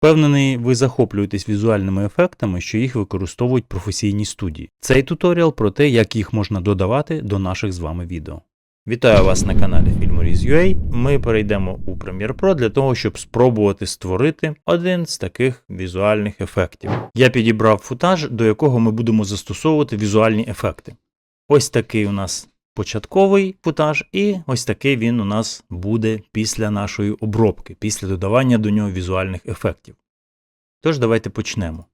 Впевнений, ви захоплюєтесь візуальними ефектами, що їх використовують професійні студії. Цей туторіал про те, як їх можна додавати до наших з вами відео. Вітаю вас на каналі Filmoriz.ua. Ми перейдемо у Premiere Pro для того, щоб спробувати створити один з таких візуальних ефектів. Я підібрав футаж, до якого ми будемо застосовувати візуальні ефекти. Ось такий у нас початковий футаж, і ось такий він у нас буде після нашої обробки, після додавання до нього візуальних ефектів. Тож давайте почнемо.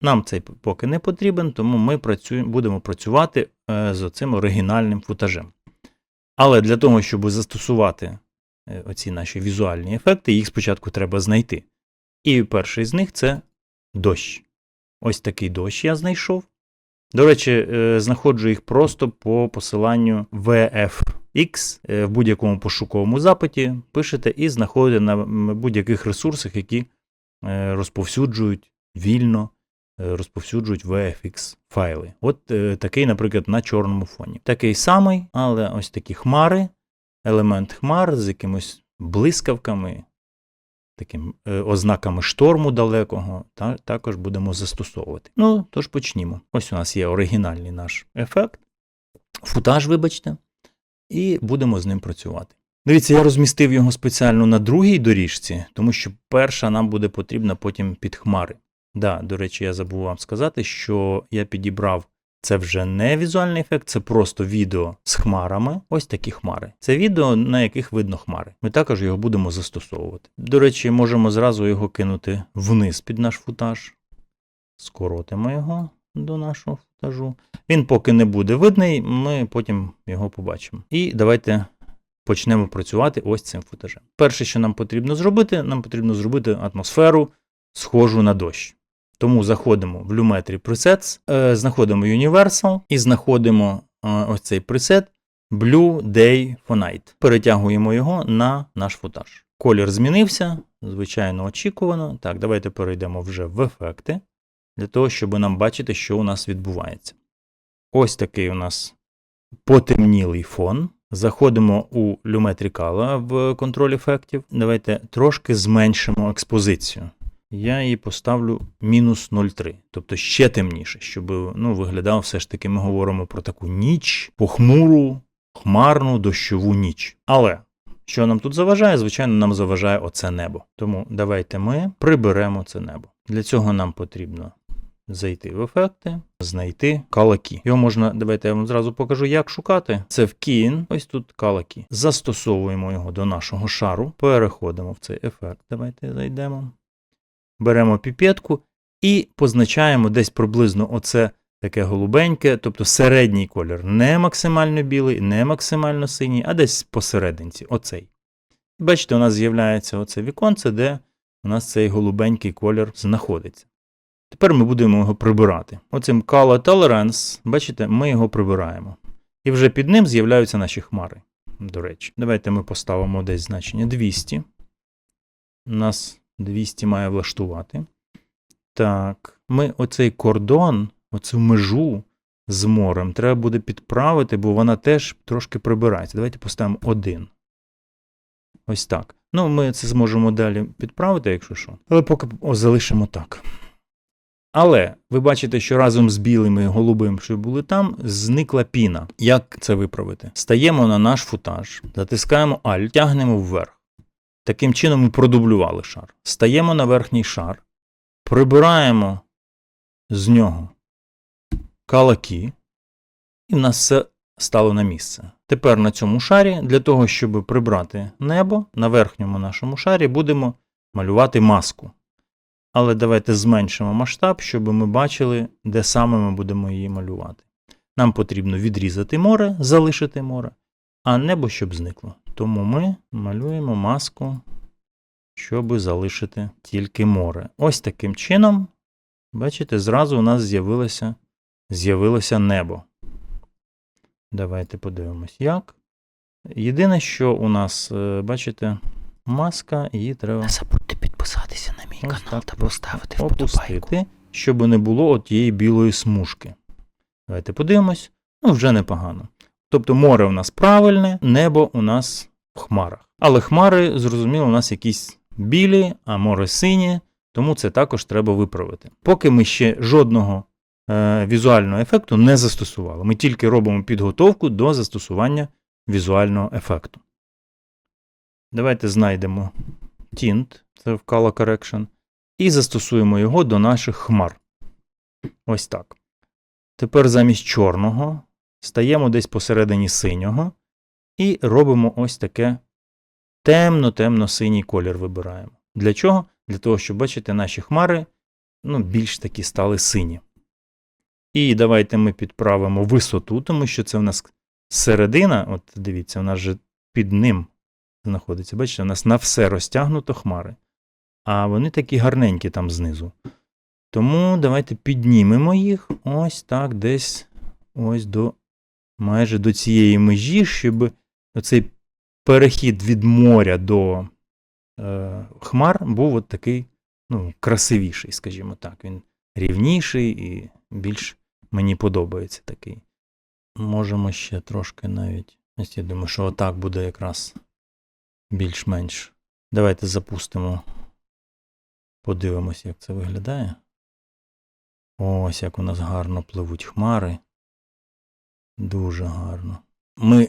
Нам цей поки не потрібен, тому ми працюємо, будемо працювати е, з цим оригінальним футажем. Але для того, щоб застосувати е, оці наші візуальні ефекти, їх спочатку треба знайти. І перший з них це дощ. Ось такий дощ я знайшов. До речі, е, знаходжу їх просто по посиланню VFX е, в будь-якому пошуковому запиті. Пишете і знаходите на будь-яких ресурсах, які е, розповсюджують вільно, розповсюджують VFX файли. От такий, наприклад, на чорному фоні. Такий самий, але ось такі хмари, елемент хмар з якимось блискавками, таким е, ознаками шторму далекого, та, також будемо застосовувати. Ну, тож почнімо. Ось у нас є оригінальний наш ефект, футаж, вибачте, і будемо з ним працювати. Дивіться, я розмістив його спеціально на другій доріжці, тому що перша нам буде потрібна потім під хмари. Да, до речі, я забув вам сказати, що я підібрав це вже не візуальний ефект, це просто відео з хмарами. Ось такі хмари. Це відео, на яких видно хмари. Ми також його будемо застосовувати. До речі, можемо зразу його кинути вниз під наш футаж. Скоротимо його до нашого футажу. Він поки не буде видний, ми потім його побачимо. І давайте почнемо працювати ось цим футажем. Перше, що нам потрібно зробити, нам потрібно зробити атмосферу схожу на дощ. Тому заходимо в Lumetri Presets, е, знаходимо Universal і знаходимо е, ось цей пресет Blue Day for Night. Перетягуємо його на наш футаж. Колір змінився, звичайно, очікувано. Так, давайте перейдемо вже в ефекти, для того, щоб нам бачити, що у нас відбувається. Ось такий у нас потемнілий фон. Заходимо у Lumetri Color в контроль ефектів. Давайте трошки зменшимо експозицію я її поставлю мінус 0,3, тобто ще темніше, щоб ну, виглядав все ж таки, ми говоримо про таку ніч, похмуру, хмарну, дощову ніч. Але що нам тут заважає? Звичайно, нам заважає оце небо. Тому давайте ми приберемо це небо. Для цього нам потрібно зайти в ефекти, знайти калакі. Його можна, давайте я вам зразу покажу, як шукати. Це в Keen, ось тут калакі. Застосовуємо його до нашого шару, переходимо в цей ефект. Давайте зайдемо беремо піпетку і позначаємо десь приблизно оце таке голубеньке, тобто середній колір, не максимально білий, не максимально синій, а десь посерединці, оцей. Бачите, у нас з'являється оце віконце, де у нас цей голубенький колір знаходиться. Тепер ми будемо його прибирати. Оцим Color Tolerance, бачите, ми його прибираємо. І вже під ним з'являються наші хмари. До речі, давайте ми поставимо десь значення 200. У нас 200 має влаштувати. Так, ми оцей кордон, оцю межу з морем треба буде підправити, бо вона теж трошки прибирається. Давайте поставимо 1. Ось так. Ну, ми це зможемо далі підправити, якщо що. Але поки о, залишимо так. Але ви бачите, що разом з білим і голубим, що були там, зникла піна. Як це виправити? Стаємо на наш футаж, затискаємо Alt, тягнемо вверх. Таким чином ми продублювали шар. Стаємо на верхній шар, прибираємо з нього калаки, і в нас все стало на місце. Тепер на цьому шарі, для того, щоб прибрати небо, на верхньому нашому шарі будемо малювати маску. Але давайте зменшимо масштаб, щоб ми бачили, де саме ми будемо її малювати. Нам потрібно відрізати море, залишити море, а небо щоб зникло. Тому ми малюємо маску, щоб залишити тільки море. Ось таким чином, бачите, зразу у нас з'явилося з'явилося небо. Давайте подивимось, як. Єдине, що у нас, е, бачите, маска, її треба Не забудьте підписатися на мій Ось канал так та поставити вподобайку. щоб не було от тієї білої смужки. Давайте подивимось. Ну, вже непогано. Тобто море у нас правильне, небо у нас хмарах. Але хмари, зрозуміло, у нас якісь білі, а море сині, тому це також треба виправити. Поки ми ще жодного е, візуального ефекту не застосували. Ми тільки робимо підготовку до застосування візуального ефекту. Давайте знайдемо tint, це в Color Correction, і застосуємо його до наших хмар. Ось так. Тепер замість чорного стаємо десь посередині синього і робимо ось таке темно-темно-синій колір вибираємо. Для чого? Для того, щоб бачите, наші хмари ну, більш такі стали сині. І давайте ми підправимо висоту, тому що це в нас середина, от дивіться, у нас же під ним знаходиться. Бачите, у нас на все розтягнуто хмари. А вони такі гарненькі там знизу. Тому давайте піднімемо їх ось так, десь ось до майже до цієї межі, щоб цей перехід від моря до е, хмар був от такий ну, красивіший, скажімо так. Він рівніший і більш мені подобається такий. Можемо ще трошки навіть. Ось я думаю, що отак буде якраз більш-менш. Давайте запустимо. Подивимось, як це виглядає. Ось як у нас гарно пливуть хмари. Дуже гарно. Ми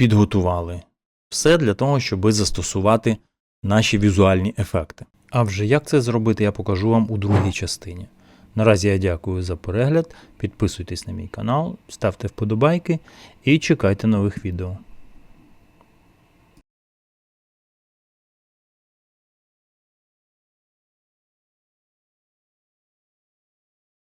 підготували все для того, щоб застосувати наші візуальні ефекти. А вже як це зробити, я покажу вам у другій частині. Наразі я дякую за перегляд. Підписуйтесь на мій канал, ставте вподобайки і чекайте нових відео.